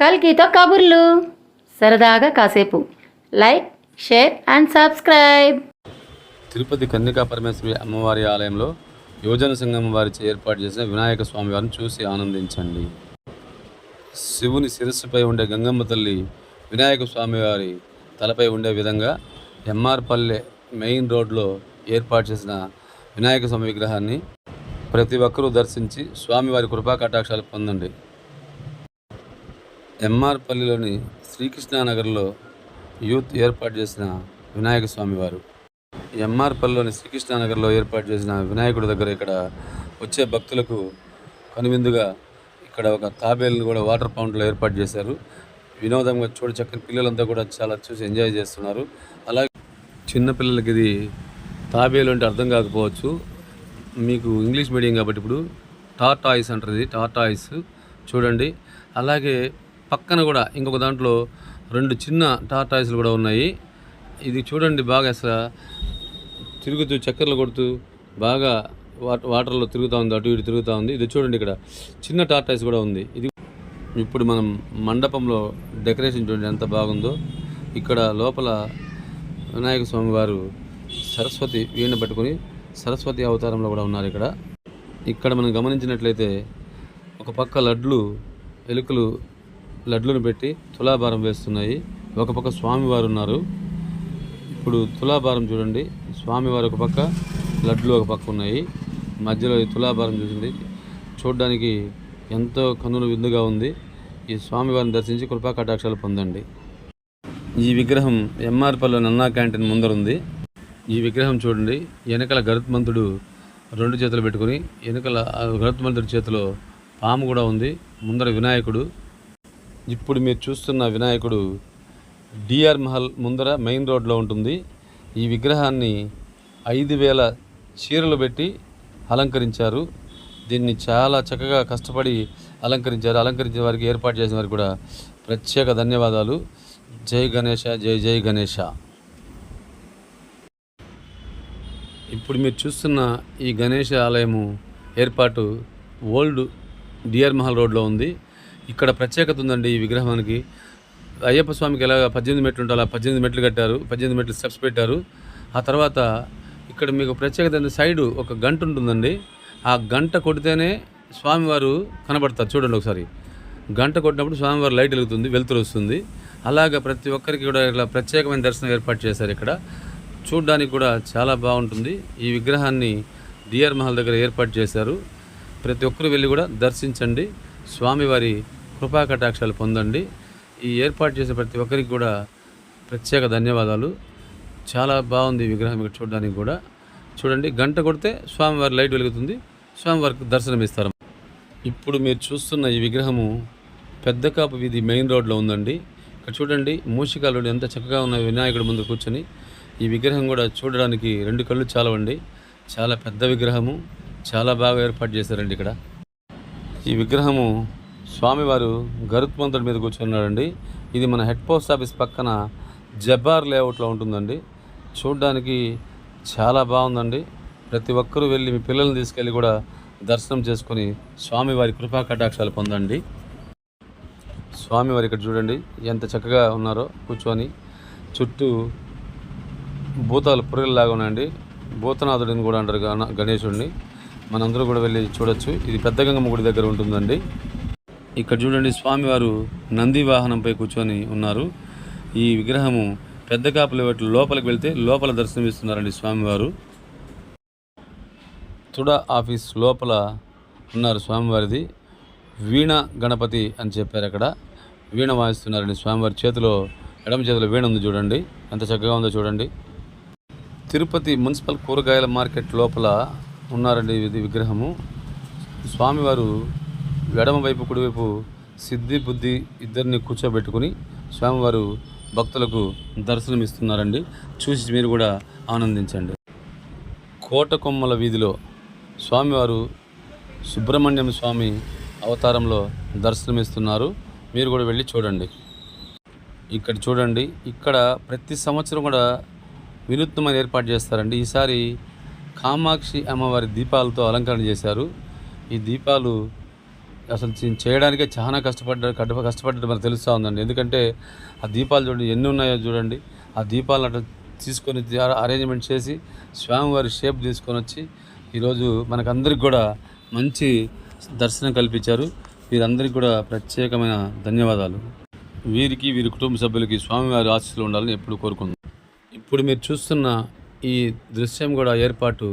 కల్కితో కబుర్లు. సరదాగా కాసేపు. Like share and subscribe Tirupati Kanyaka Parameswari అమ్మవారి ఆలయంలో యువజన సంఘం వారిచే ఏర్పాటు చేసిన వినాయక స్వామి వారిని చూసి ఆనందించండి. శివుని శిరస్సుపై ఉండే గంగమ్మ తల్లి వినాయక స్వామి వారి తలపై ఉండే విధంగా ఎంఆర్పల్లె మెయిన్ రోడ్లో ఏర్పాటు చేసిన వినాయక స్వామి విగ్రహాన్ని ప్రతి ఒక్కరూ దర్శించి స్వామివారి కృపా కటాక్షాలు పొందండి. ఎంఆర్పల్లిలోని శ్రీకృష్ణానగర్లో యూత్ ఏర్పాటు చేసిన వినాయక స్వామివారు. ఎంఆర్పల్లిలోని శ్రీకృష్ణానగర్లో ఏర్పాటు చేసిన వినాయకుడి దగ్గర ఇక్కడ వచ్చే భక్తులకు కనువిందుగా ఇక్కడ ఒక తాబేలును కూడా వాటర్ పౌండ్లో ఏర్పాటు చేశారు. వినోదంగా చూడ చక్కని పిల్లలంతా కూడా చాలా చూసి ఎంజాయ్ చేస్తున్నారు. అలాగే చిన్నపిల్లలకి ఇది తాబేలు అంటే అర్థం కాకపోవచ్చు. మీకు ఇంగ్లీష్ మీడియం కాబట్టి ఇప్పుడు టాటాయిస్ అంటారు ఇది టాటాయిస్. చూడండి. అలాగే పక్కన కూడా ఇంకొక దాంట్లో రెండు చిన్న టాటాయిస్లు కూడా ఉన్నాయి. ఇది చూడండి బాగా అసలు తిరుగుతూ చక్కర్లు కొడుతూ బాగా వాటర్లో తిరుగుతూ ఉంది అటు ఇటు తిరుగుతూ ఉంది. ఇది చూడండి ఇక్కడ చిన్న టార్టాయిస్ కూడా ఉంది. ఇది ఇప్పుడు మనం మండపంలో డెకరేషన్ చూడండి ఎంత బాగుందో. ఇక్కడ లోపల వినాయక స్వామి వారు సరస్వతి వీణ పట్టుకొని సరస్వతి అవతారంలో కూడా ఉన్నారు ఇక్కడ. ఇక్కడ మనం గమనించినట్లయితే ఒక పక్క లడ్లు ఎలుకలు లడ్లను పెట్టి తులాభారం వేస్తున్నాయి. ఒక పక్క స్వామివారు ఉన్నారు. ఇప్పుడు తులాభారం చూడండి. స్వామివారు ఒక పక్క లడ్లు ఒక పక్క ఉన్నాయి. మధ్యలో ఈ తులాభారం చూసింది చూడడానికి ఎంతో కన్నుల విందుగా ఉంది. ఈ స్వామివారిని దర్శించి కృపా కటాక్షాలు పొందండి. ఈ విగ్రహం ఎంఆర్పల్లో నన్నా క్యాంటీన్ ముందరుంది ఈ విగ్రహం చూడండి. వెనకల గరుత్మంతుడు రెండు చేతులు పెట్టుకుని వెనకల గరుత్మంతుడి చేతిలో పాము కూడా ఉంది. ముందర వినాయకుడు ఇప్పుడు మీరు చూస్తున్న వినాయకుడు డిఆర్ మహల్ ముందర మెయిన్ రోడ్లో ఉంటుంది. ఈ విగ్రహాన్ని ఐదు వేల చీరలు పెట్టి అలంకరించారు. దీన్ని చాలా చక్కగా కష్టపడి అలంకరించారు. అలంకరించిన వారికి ఏర్పాటు చేసిన వారికి కూడా ప్రత్యేక ధన్యవాదాలు. జై గణేష జై జై గణేష ఇప్పుడు మీరు చూస్తున్న ఈ గణేష ఆలయము ఏర్పాటు ఓల్డ్ డిఆర్ మహల్ రోడ్లో ఉంది. ఇక్కడ ప్రత్యేకత ఉందండి ఈ విగ్రహానికి. అయ్యప్ప స్వామికి ఎలా పద్దెనిమిది మెట్లు ఉంటే అలా పద్దెనిమిది మెట్లు కట్టారు పద్దెనిమిది మెట్లు స్టెప్స్ పెట్టారు. ఆ తర్వాత ఇక్కడ మీకు ప్రత్యేకత ఏంటంటే సైడు ఒక గంట ఉంటుందండి. ఆ గంట కొడితేనే స్వామివారు కనబడతారు చూడండి ఒకసారి. గంట కొట్టినప్పుడు స్వామివారి లైట్ వెలుగుతుంది వెలుతురు వస్తుంది. అలాగ ప్రతి ఒక్కరికి కూడా ఇలా ప్రత్యేకమైన దర్శనం ఏర్పాటు చేశారు ఇక్కడ. చూడడానికి కూడా చాలా బాగుంటుంది. ఈ విగ్రహాన్ని డిఆర్ మహల్ దగ్గర ఏర్పాటు చేశారు. ప్రతి ఒక్కరు వెళ్ళి కూడా దర్శించండి. స్వామివారి కృపా కటాక్షాలు పొందండి. ఈ ఏర్పాటు చేసే ప్రతి ఒక్కరికి కూడా ప్రత్యేక ధన్యవాదాలు. చాలా బాగుంది విగ్రహం ఇక్కడ చూడడానికి కూడా. చూడండి గంట కొడితే స్వామివారి లైట్ వెలుగుతుంది. స్వామివారికి దర్శనం ఇస్తారు. ఇప్పుడు మీరు చూస్తున్న ఈ విగ్రహము పెద్ద కాపు వీధి మెయిన్ రోడ్లో ఉందండి. ఇక్కడ చూడండి మూషికాలుడు ఎంత చక్కగా ఉన్న వినాయకుడి ముందు కూర్చొని. ఈ విగ్రహం కూడా చూడడానికి రెండు కళ్ళు చాలవండి. చాలా పెద్ద విగ్రహము. చాలా బాగా ఏర్పాటు చేశారండి ఇక్కడ. ఈ విగ్రహము స్వామివారు గరుత్మంతుడి మీద కూర్చున్నాడండి. ఇది మన హెడ్ పోస్ట్ ఆఫీస్ పక్కన జబ్బార్ లేఅవుట్లో ఉంటుందండి. చూడడానికి చాలా బాగుందండి. ప్రతి ఒక్కరూ వెళ్ళి మీ పిల్లల్ని తీసుకెళ్ళి కూడా దర్శనం చేసుకొని స్వామివారి కృపా కటాక్షాలు పొందండి. స్వామివారి ఇక్కడ చూడండి ఎంత చక్కగా ఉన్నారో కూర్చొని. చుట్టూ భూతాలు పురుగులాగా ఉన్నాయండి. భూతనాథుడిని కూడా అంటారు గణ- గణేశుడిని. మనందరూ కూడా వెళ్ళి చూడొచ్చు. ఇది పెద్ద గంగమ్మ గుడి దగ్గర ఉంటుందండి. ఇక్కడ చూడండి స్వామివారు నంది వాహనంపై కూర్చొని ఉన్నారు. ఈ విగ్రహము పెద్ద కాపుల వాటి లోపలికి వెళ్తే లోపల దర్శనమిస్తున్నారండి స్వామివారు. తుడ ఆఫీస్ లోపల ఉన్నారు స్వామివారిది. వీణ గణపతి అని చెప్పారు అక్కడ. వీణ వాయిస్తున్నారండి స్వామివారి చేతిలో ఎడమ చేతిలో వీణ ఉంది చూడండి. ఎంత చక్కగా ఉందో చూడండి. తిరుపతి మున్సిపల్ కూరగాయల మార్కెట్ లోపల ఉన్నారండి ఇది విగ్రహము. స్వామివారు ఎడమవైపు కుడివైపు సిద్ధి బుద్ధి ఇద్దరిని కూర్చోబెట్టుకుని స్వామివారు భక్తులకు దర్శనం ఇస్తున్నారండి చూసి మీరు కూడా ఆనందించండి. కోటకొమ్మల వీధిలో స్వామివారు సుబ్రహ్మణ్యం స్వామి అవతారంలో దర్శనమిస్తున్నారు. మీరు కూడా వెళ్ళి చూడండి. ఇక్కడ చూడండి ఇక్కడ ప్రతి సంవత్సరం కూడా వినూత్నమైన ఏర్పాటు చేస్తారండి. ఈసారి కామాక్షి అమ్మవారి దీపాలతో అలంకరణ చేశారు. ఈ దీపాలు అసలు చేయడానికే చాలా కష్టపడ్డ కడుపు కష్టపడ్డట్టు మనకు తెలుస్తూ ఉందండి. ఎందుకంటే ఆ దీపాలు చూడండి ఎన్ని ఉన్నాయో చూడండి. ఆ దీపాలను అట్లా తీసుకొని అరేంజ్మెంట్ చేసి స్వామివారి షేప్ తీసుకొని వచ్చి ఈరోజు మనకందరికి కూడా మంచి దర్శనం కల్పించారు. వీరందరికీ కూడా ప్రత్యేకమైన ధన్యవాదాలు. వీరికి వీరి కుటుంబ సభ్యులకి స్వామివారి ఆశీస్సులు ఉండాలని ఎప్పుడు కోరుకుందాం ఇప్పుడు మీరు చూస్తున్న ఈ దృశ్యం కూడా ఏర్పాటు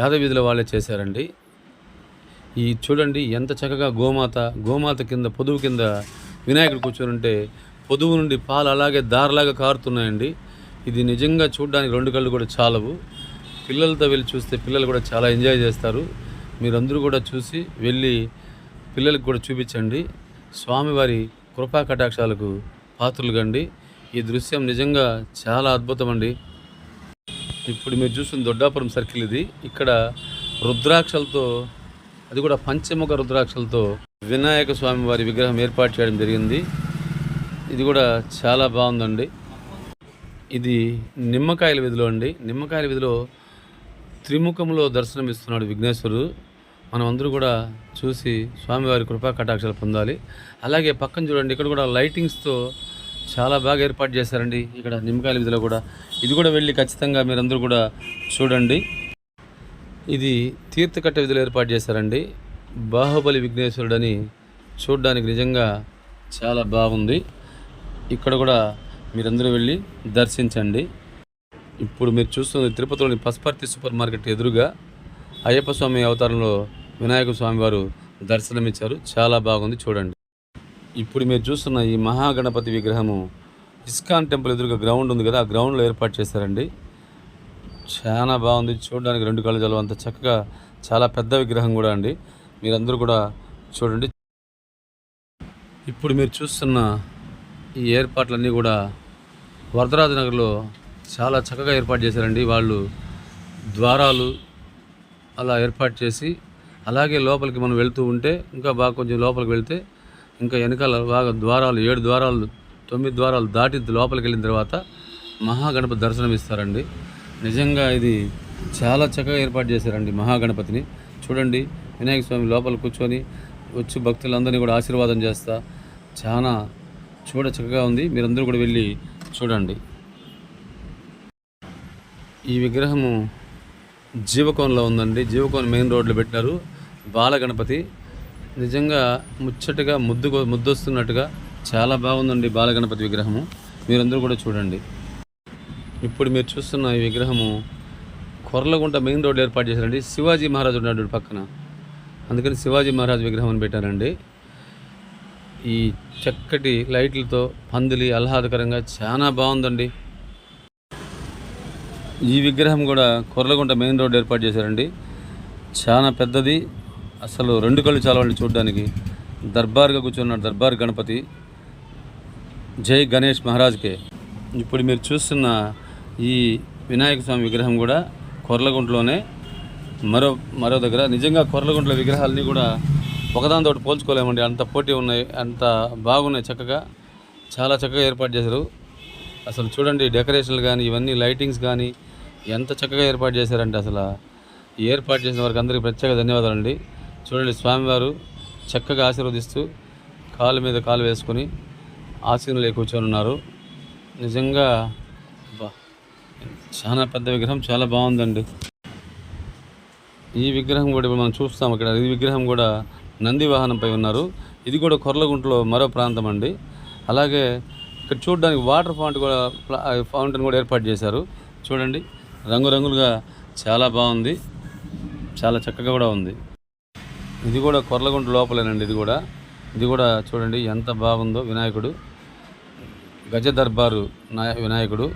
యాదవీధుల వాళ్ళే చేశారండి. ఈ చూడండి ఎంత చక్కగా గోమాత గోమాత కింద పొదువు కింద వినాయకుడు కూర్చొని ఉంటే పొదువు నుండి పాలు అలాగే దారలాగా కారుతున్నాయండి. ఇది నిజంగా చూడడానికి రెండు కళ్ళు కూడా చాలవు. పిల్లలతో వెళ్ళి చూస్తే పిల్లలు కూడా చాలా ఎంజాయ్ చేస్తారు. మీరందరూ కూడా చూసి వెళ్ళి పిల్లలకు కూడా చూపించండి. స్వామివారి కృపా కటాక్షాలకు పాత్రలు గండి ఈ దృశ్యం నిజంగా చాలా అద్భుతం అండి. ఇప్పుడు మీరు చూస్తున్న దొడ్డాపురం సర్కిల్ ఇది. ఇక్కడ రుద్రాక్షలతో అది కూడా పంచముఖ రుద్రాక్షలతో వినాయక స్వామి వారి విగ్రహం ఏర్పాటు చేయడం జరిగింది. ఇది కూడా చాలా బాగుందండి. ఇది నిమ్మకాయల విధిలో అండి. నిమ్మకాయల విధిలో త్రిముఖంలో దర్శనం ఇస్తున్నాడు విఘ్నేశ్వరుడు. మనం అందరూ కూడా చూసి స్వామివారి కృపా కటాక్షాలు పొందాలి. అలాగే పక్కన చూడండి ఇక్కడ కూడా లైటింగ్స్తో చాలా బాగా ఏర్పాటు చేశారండి. ఇక్కడ నిమ్మకాయల విధిలో కూడా. ఇది కూడా వెళ్ళి ఖచ్చితంగా మీరందరూ కూడా చూడండి. ఇది తీర్థకట్ట విధులు ఏర్పాటు చేశారండి. బాహుబలి విఘ్నేశ్వరుడని చూడడానికి నిజంగా చాలా బాగుంది. ఇక్కడ కూడా మీరందరూ వెళ్ళి దర్శించండి. ఇప్పుడు మీరు చూస్తున్నది తిరుపతిలోని పసుపర్తి సూపర్ మార్కెట్ ఎదురుగా అయ్యప్ప స్వామి అవతారంలో వినాయక స్వామి వారు దర్శనమిచ్చారు. చాలా బాగుంది చూడండి. ఇప్పుడు మీరు చూస్తున్న ఈ మహాగణపతి విగ్రహము ఇస్కాన్ టెంపుల్ ఎదురుగా గ్రౌండ్ ఉంది కదా ఆ గ్రౌండ్లో ఏర్పాటు చేశారండి. చాలా బాగుంది. చూడడానికి రెండు కళ్ళు జలం అంత చక్కగా చాలా పెద్ద విగ్రహం కూడా అండి. మీరందరూ కూడా చూడండి. ఇప్పుడు మీరు చూస్తున్న ఈ ఏర్పాట్లన్నీ కూడా వరదరాజ నగర్లో చాలా చక్కగా ఏర్పాటు చేశారండి. వాళ్ళు ద్వారాలు అలా ఏర్పాటు చేసి అలాగే లోపలికి మనం వెళ్తూ ఉంటే ఇంకా బాగా కొంచెం లోపలికి వెళ్తే ఇంకా వెనకాల బాగా ద్వారాలు ఏడు ద్వారాలు తొమ్మిది ద్వారాలు దాటి లోపలికి వెళ్ళిన తర్వాత మహాగణపతి దర్శనం ఇస్తారండి నిజంగా ఇది చాలా చక్కగా ఏర్పాటు చేశారండి మహాగణపతిని. చూడండి వినాయక స్వామి లోపల కూర్చొని వచ్చి భక్తులందరినీ కూడా ఆశీర్వాదం చేస్తా. చాలా చూడ చక్కగా ఉంది. మీరందరూ కూడా వెళ్ళి చూడండి. ఈ విగ్రహము జీవకోన్లో ఉందండి. జీవకోణ మెయిన్ రోడ్లో పెట్టారు బాలగణపతి. నిజంగా ముచ్చటగా ముద్దు ముద్దొస్తున్నట్టుగా చాలా బాగుందండి బాలగణపతి విగ్రహము. మీరందరూ కూడా చూడండి. ఇప్పుడు మీరు చూస్తున్న ఈ విగ్రహము కొర్లగుంట మెయిన్ రోడ్ ఏర్పాటు చేశారండి. శివాజీ మహారాజు ఉన్నాడు పక్కన. అందుకని శివాజీ మహారాజు విగ్రహం అని పెట్టారండి. ఈ చక్కటి లైట్లతో పందిలి ఆహ్లాదకరంగా చాలా బాగుందండి. ఈ విగ్రహం కూడా కొర్లగుంట మెయిన్ రోడ్ ఏర్పాటు చేశారండి. చాలా పెద్దది. అసలు రెండు కళ్ళు చాలవండి చూడడానికి. దర్బార్గా కూర్చున్నాడు దర్బార్ గణపతి. జై గణేష్ మహారాజ్కే. ఇప్పుడు మీరు చూస్తున్న ఈ వినాయక స్వామి విగ్రహం కూడా కొర్లగుంటలోనే మరో మరో దగ్గర. నిజంగా కొర్లగుంట్ల విగ్రహాలని కూడా ఒకదానితో పోల్చుకోలేమండి. అంత పోటీ ఉన్నాయి అంత బాగున్నాయి చక్కగా. చాలా చక్కగా ఏర్పాటు చేశారు. అసలు చూడండి డెకరేషన్లు కానీ ఇవన్నీ లైటింగ్స్ కానీ ఎంత చక్కగా ఏర్పాటు చేశారంటే అసలు ఈ ఏర్పాటు చేసిన వారికి అందరికీ ప్రత్యేక ధన్యవాదాలండి. చూడండి స్వామివారు చక్కగా ఆశీర్వదిస్తూ కాలు మీద కాలు వేసుకొని ఆశీనులే కూర్చొని ఉన్నారు. నిజంగా బా చాలా పెద్ద విగ్రహం చాలా బాగుందండి. ఈ విగ్రహం కూడా ఇప్పుడు మనం చూస్తాం ఇక్కడ ఈ విగ్రహం కూడా నంది వాహనంపై ఉన్నారు. ఇది కూడా కొర్లగుంటలో మరో ప్రాంతం అండి. అలాగే ఇక్కడ చూడడానికి వాటర్ ఫౌంట్ కూడా ఫౌంటైన్ కూడా ఏర్పాటు చేశారు. చూడండి రంగురంగులుగా చాలా బాగుంది. చాలా చక్కగా కూడా ఉంది. ఇది కూడా కొర్లగుంట లోపలేనండి ఇది కూడా. ఇది కూడా చూడండి ఎంత బాగుందో వినాయకుడు. గజ దర్బారు నాయ వినాయకుడు.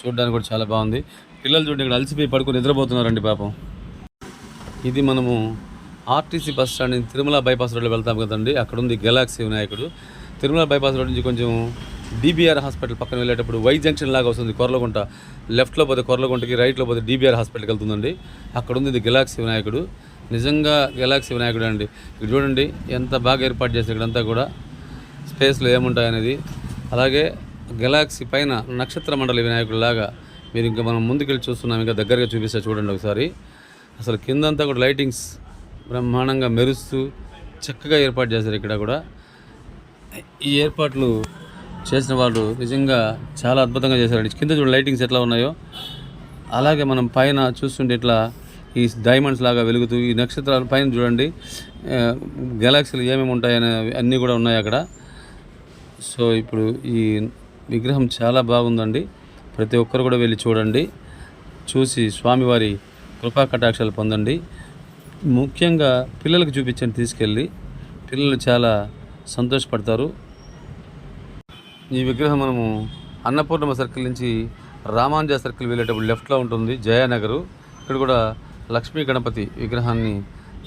చూడడానికి కూడా చాలా బాగుంది. పిల్లలు చూడండి ఇక్కడ అలసిపోయి పడుకుని నిద్రపోతున్నారండి పాపం. ఇది మనము ఆర్టీసీ బస్ స్టాండ్ నుంచి తిరుమల బైపాస్ రోడ్లో వెళ్తాం కదండి. అక్కడ ఉంది గెలాక్సీ వినాయకుడు. తిరుమల బైపాస్ రోడ్ నుంచి కొంచెం డీబీఆర్ హాస్పిటల్ పక్కన వెళ్ళేటప్పుడు వై జంక్షన్ లాగా వస్తుంది కొర్లగుంట లెఫ్ట్లో పోతే కొర్లగుంటకి రైట్లో పోతే డీబీఆర్ హాస్పిటల్కి వెళ్తుందండి. అక్కడ ఉంది ఇది గెలాక్సీ వినాయకుడు. నిజంగా గెలాక్సీ వినాయకుడు అండి. ఇక్కడ చూడండి ఎంత బాగా ఏర్పాటు చేశారు ఇక్కడంతా కూడా. స్పేస్లో ఏముంటాయనేది. అలాగే గెలాక్సీ పైన నక్షత్ర మండలి వినాయకుడిలాగా మీరు ఇంకా మనం ముందుకెళ్ళి చూస్తున్నాం ఇంకా దగ్గరగా చూపిస్తే చూడండి ఒకసారి. అసలు కిందంతా కూడా లైటింగ్స్ బ్రహ్మాండంగా మెరుస్తూ చక్కగా ఏర్పాటు చేశారు ఇక్కడ కూడా. ఈ ఏర్పాట్లు చేసిన వాళ్ళు నిజంగా చాలా అద్భుతంగా చేశారండి. కింద చూడండి లైటింగ్స్ ఎట్లా ఉన్నాయో. అలాగే మనం పైన చూస్తుంటే ఇట్లా ఈ డైమండ్స్ లాగా వెలుగుతూ ఈ నక్షత్రాల పైన చూడండి. గెలాక్సీలు ఏమేమి ఉంటాయనే అన్నీ కూడా ఉన్నాయి అక్కడ. సో ఇప్పుడు ఈ విగ్రహం చాలా బాగుందండి. ప్రతి ఒక్కరు కూడా వెళ్ళి చూడండి. చూసి స్వామివారి కృపా కటాక్షాలు పొందండి. ముఖ్యంగా పిల్లలకు చూపించండి తీసుకెళ్ళి. పిల్లలు చాలా సంతోషపడతారు. ఈ విగ్రహం మనము అన్నపూర్ణమ సర్కిల్ నుంచి రామాంజ సర్కిల్ వెళ్ళేటప్పుడు లెఫ్ట్లో ఉంటుంది. జయానగరు. ఇక్కడ కూడా లక్ష్మీ గణపతి విగ్రహాన్ని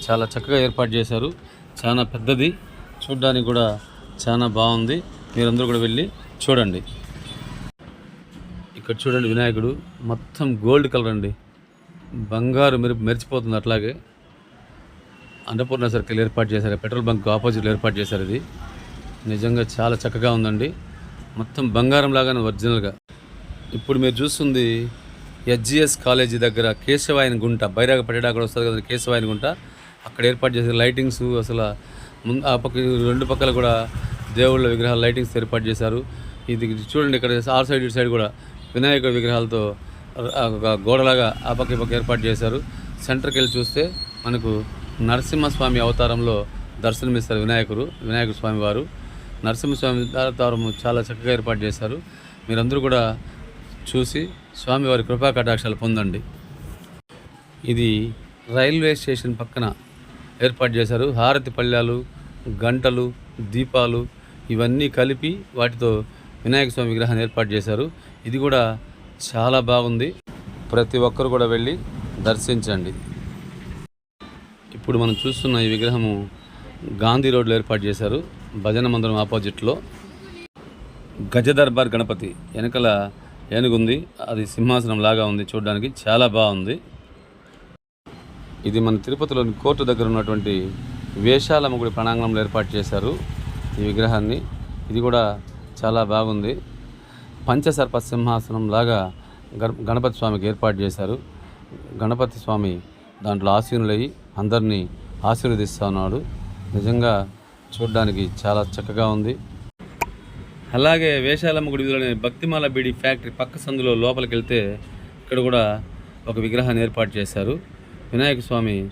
చాలా చక్కగా ఏర్పాటు చేశారు. చాలా పెద్దది. చూడ్డానికి కూడా చాలా బాగుంది. మీరందరూ కూడా వెళ్ళి చూడండి. ఇక్కడ చూడండి వినాయకుడు. మొత్తం గోల్డ్ కలర్ అండి. బంగారు మెరి మెరిచిపోతుంది అట్లాగే. అన్నపూర్ణ సర్కిల్ ఏర్పాటు చేశారు. పెట్రోల్ బంక్ ఆపోజిట్లో ఏర్పాటు చేశారు ఇది. నిజంగా చాలా చక్కగా ఉందండి. మొత్తం బంగారం లాగానే ఒరిజినల్గా. ఇప్పుడు మీరు చూస్తుంది హెచ్జిఎస్ కాలేజీ దగ్గర కేశవాయన గుంట. బైరాగ పట్టేట అక్కడ వస్తుంది కదా కేశవాయన గుంట. అక్కడ ఏర్పాటు చేసిన లైటింగ్స్ అసలు ముందు ఆ పక్క రెండు పక్కల కూడా దేవుళ్ళ విగ్రహాల లైటింగ్స్ ఏర్పాటు చేశారు. ఇది చూడండి ఇక్కడ ఆరు సైడ్ ఇటు సైడ్ కూడా వినాయకుడి విగ్రహాలతో ఒక గోడలాగా ఆ పక్క పక్క ఏర్పాటు చేశారు. సెంటర్కి వెళ్ళి చూస్తే మనకు నరసింహస్వామి అవతారంలో దర్శనమిస్తారు వినాయకుడు వినాయక స్వామి వారు. నరసింహస్వామి అవతారం చాలా చక్కగా ఏర్పాటు చేశారు. మీరందరూ కూడా చూసి స్వామివారి కృపా కటాక్షాలు పొందండి. ఇది రైల్వే స్టేషన్ పక్కన ఏర్పాటు చేశారు. హారతి పళ్ళాలు గంటలు దీపాలు ఇవన్నీ కలిపి వాటితో వినాయక స్వామి విగ్రహాన్ని ఏర్పాటు చేశారు. ఇది కూడా చాలా బాగుంది. ప్రతి ఒక్కరు కూడా వెళ్ళి దర్శించండి. ఇప్పుడు మనం చూస్తున్న ఈ విగ్రహము గాంధీ రోడ్లో ఏర్పాటు చేశారు. భజన మందిరం ఆపోజిట్లో. గజ దర్బార్ గణపతి వెనకల ఏనుగుంది. అది సింహాసనం లాగా ఉంది చూడడానికి. చాలా బాగుంది. ఇది మన తిరుపతిలోని కోర్టు దగ్గర ఉన్నటువంటి వేషాలమ్మ గుడి ప్రణాంగణంలో ఏర్పాటు చేశారు ఈ విగ్రహాన్ని. ఇది కూడా చాలా బాగుంది. పంచసర్ప సింహాసనం లాగా గణ- గణపతి స్వామికి ఏర్పాటు చేశారు. గణపతి స్వామి దాంట్లో ఆశీనులయ్యి అందరినీ ఆశీర్వదిస్తున్నాడు. నిజంగా చూడడానికి చాలా చక్కగా ఉంది. అలాగే వేషాలమ్మ గుడి వీధిలోని భక్తిమాల బీడి ఫ్యాక్టరీ పక్క సందులో లోపలికి వెళ్తే ఇక్కడ కూడా ఒక విగ్రహాన్ని ఏర్పాటు చేశారు. వినాయక స్వామి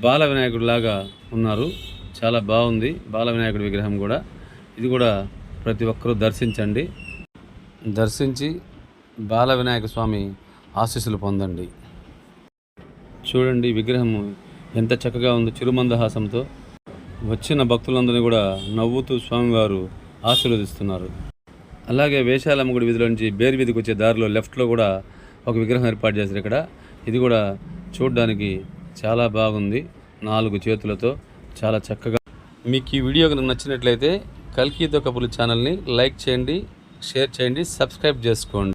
బాల వినాయకుడు లాగా ఉన్నారు. చాలా బాగుంది బాల వినాయకుడి విగ్రహం కూడా. ఇది కూడా ప్రతి ఒక్కరూ దర్శించండి. దర్శించి బాల వినాయక స్వామి ఆశీస్సులు పొందండి. చూడండి విగ్రహము ఎంత చక్కగా ఉందో చిరుమందహాసంతో. వచ్చిన భక్తులందరినీ కూడా నవ్వుతూ స్వామివారు ఆశీర్వదిస్తున్నారు. అలాగే వేషాలమ్మ గుడి వీధిలో నుంచి బేరు వీధికి వచ్చే దారిలో లెఫ్ట్లో కూడా ఒక విగ్రహం ఏర్పాటు చేశారు ఇక్కడ. ఇది కూడా చూడడానికి చాలా బాగుంది. నాలుగు చేతులతో చాలా చక్కగా. మీకు ఈ వీడియో కనుక నచ్చినట్లయితే కల్కీతో కబుర్లు ఛానల్ని లైక్ చేయండి షేర్ చేయండి సబ్స్క్రైబ్ చేసుకోండి.